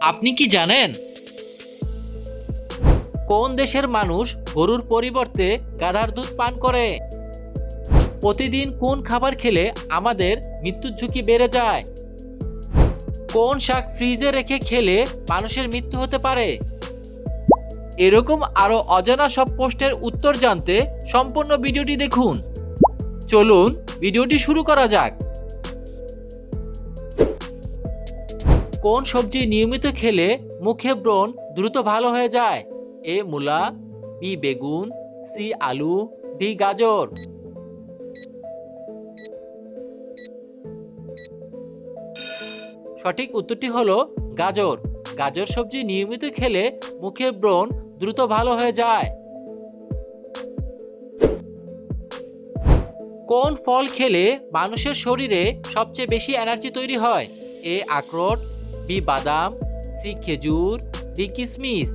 আপনি কি জানেন? কোন দেশের মানুষ গরুর পরিবর্তে গাধার দুধ পান করে? প্রতিদিন কোন খাবার খেলে আমাদের মৃত্যুর ঝুঁকি বেড়ে যায়? কোন শাক ফ্রিজে রেখে খেলে মানুষের মৃত্যু হতে পারে? এরকম আরও অজানা সব প্রশ্নের উত্তর জানতে সম্পূর্ণ ভিডিওটি দেখুন। চলুন, ভিডিওটি শুরু করা যাক। কোন সবজি নিয়মিত খেলে মুখে ব্রণ দ্রুত ভালো হয়ে যায়? এ মূলা, বি বেগুন, সি আলু, ডি গাজর। সঠিক উত্তরটি হলো গাজর। গাজর সবজি নিয়মিত খেলে মুখের ব্রণ দ্রুত ভালো হয়ে যায়। কোন ফল খেলে মানুষের শরীরে সবচেয়ে বেশি এনার্জি তৈরি হয়? এ আখরোট বি বাদাম, সি খেজুর, ডি কিসমিস।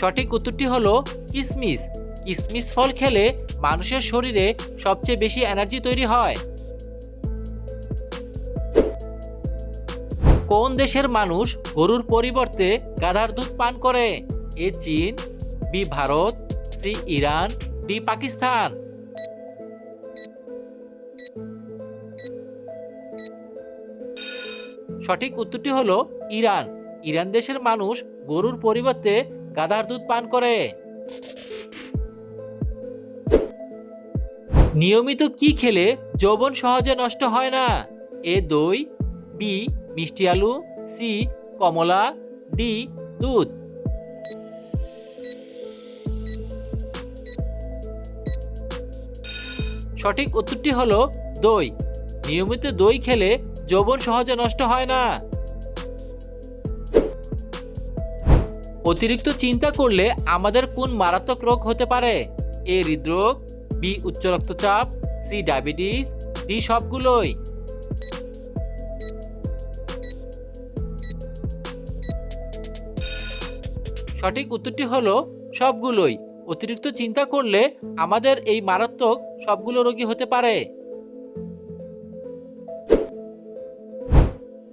সঠিক উত্তরটি হলো কিসমিস। কিসমিস ফল খেলে মানুষের শরীরে সবচেয়ে বেশি এনার্জি তৈরি হয়। কোন দেশের মানুষ গরুর পরিবর্তে গাধার দুধ পান করে? এ চীন, B Bharat, C Iran, D Pakistan. সঠিক উত্তরটি হলো ইরান। ইরান দেশের মানুষ গরুর পরিবর্তে গাধার দুধ পান করে। নিয়মিত কি খেলে যৌবন সহজে নষ্ট হয় না? এ দই, বি, মিষ্টি আলু, সি, কমলা, ডি, দুধ। সঠিক উত্তরটি হলো দই। নিয়মিত দই খেলে যৌবন সহজে নষ্ট হয় না। অতিরিক্ত চিন্তা করলে আমাদের কোন মারাত্মক রোগ হতে পারে? এ হৃদরোগ, বি উচ্চ রক্তচাপ, সি ডায়াবেটিস, ডি সবগুলোই। সঠিক উত্তরটি হলো সবগুলোই। অতিরিক্ত চিন্তা করলে আমাদের এই মারাত্মক সবগুলো রোগী হতে পারে।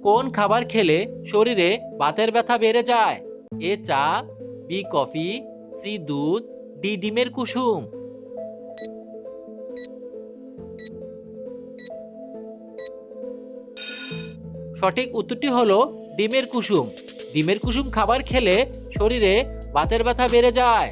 কোন খাবার খেলে শরীরে বাতের ব্যথা বেড়ে যায়? এ চা, বি কফি, সি দুধ, ডি ডিমের কুসুম। সঠিক উত্তরটি হলো ডিমের কুসুম। ডিমের কুসুম খাবার খেলে শরীরে বাতের ব্যথা বেড়ে যায়।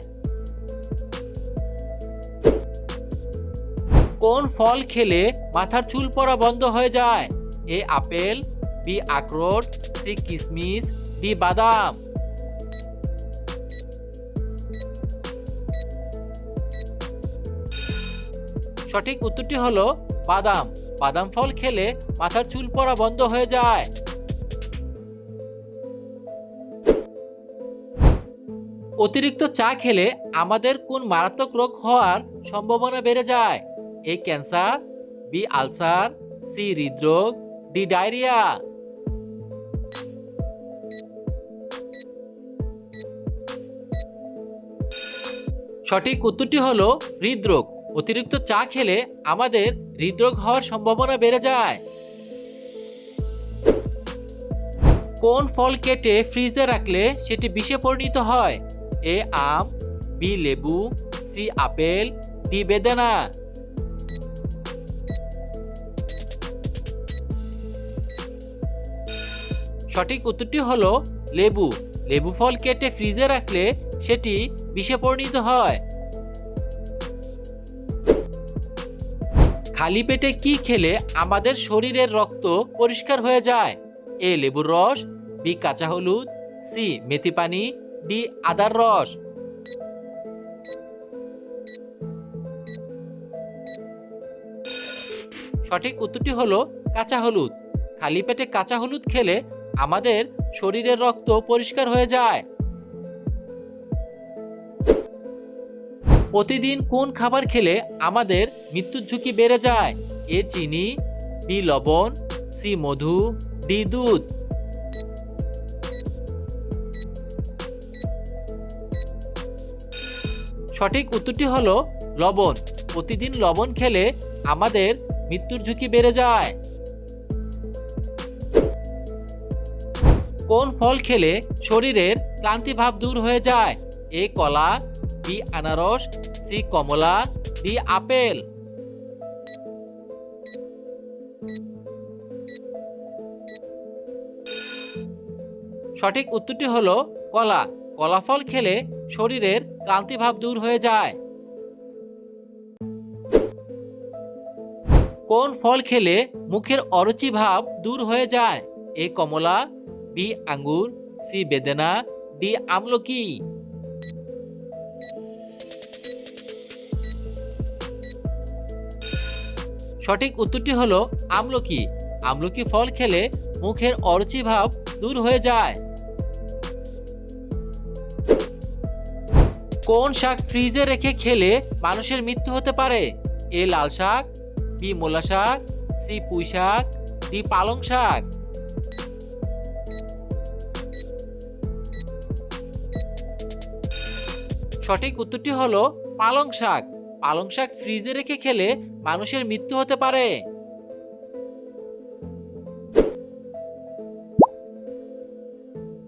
কোন ফল খেলে মাথার চুল পড়া বন্ধ হয়ে যায়? এ আপেল বি আখরোট সি কিশমিশ ডি বাদাম। সঠিক উত্তরটি হলো বাদাম। বাদাম ফল খেলে মাথার চুল পড়া বন্ধ হয়ে যায়। অতিরিক্ত চা খেলে আমাদের কোন মারাত্মক রোগ হওয়ার সম্ভাবনা বেড়ে যায়? A cancer, B ulcer, C হৃদরোগ, ডি ডায়রিয়া। সঠিক উত্তরটি হলো হৃদরোগ। অতিরিক্ত চা খেলে আমাদের হৃদরোগ হওয়ার সম্ভাবনা বেড়ে যায়। কোন ফল কেটে ফ্রিজে রাখলে সেটি বিষে পরিণত হয়? এ আম, বি লেবু, সি আপেল, ডি বেদানা। সঠিক উত্তরটি হলো লেবু। লেবু ফল কেটে ফ্রিজে রাখলে সেটি বিষে পরিণত হয়। খালি পেটে কি খেলে আমাদের শরীরের রক্ত পরিষ্কার হয়ে যায়? এ লেবুর রস, বি কাঁচা হলুদ, সি মেথি পানি, ডি আদার রস। সঠিক উত্তরটি হলো কাঁচা হলুদ। খালি পেটে কাঁচা হলুদ খেলে আমাদের শরীরের রক্ত পরিষ্কার হয়ে যায়। প্রতিদিন কোন খাবার খেলে আমাদের মৃত্যুর ঝুঁকি বেড়ে যায়? এ চিনি, বি লবণ, সি মধু, ডি দুধ। সঠিক উত্তরটি হলো লবণ। প্রতিদিন লবণ খেলে আমাদের মৃত্যুর ঝুঁকি বেড়ে যায়। কোন ফল খেলে শরীরের ক্লান্তি ভাব দূর হয়ে যায়? এ কলা বি আনারস, সি কমলা, ডি আপেল। সঠিক উত্তরটি হল কলা। কলা ফল খেলে শরীরের ক্লান্তি ভাব দূর হয়ে যায়। কোন ফল খেলে মুখের অরুচি ভাব দূর হয়ে যায়? এ কমলা, বি আঙ্গুর, সি বেদেনা, ডি আমলকি। সঠিক উত্তরটি হলো আমলকি। আমলকি ফল খেলে মুখের অরুচি ভাব দূর হয়ে যায়। কোন শাক ফ্রিজে রেখে খেলে মানুষের মৃত্যু হতে পারে? এ লাল শাক, বি মোলা শাক, সি পুঁই শাক, ডি পালং শাক। সঠিক উত্তরটি হলো পালং শাক। পালং শাক ফ্রিজে রেখে খেলে মানুষের মৃত্যু হতে পারে।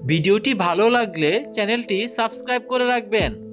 ভিডিওটি ভালো লাগলে চ্যানেলটি সাবস্ক্রাইব করে রাখবেন।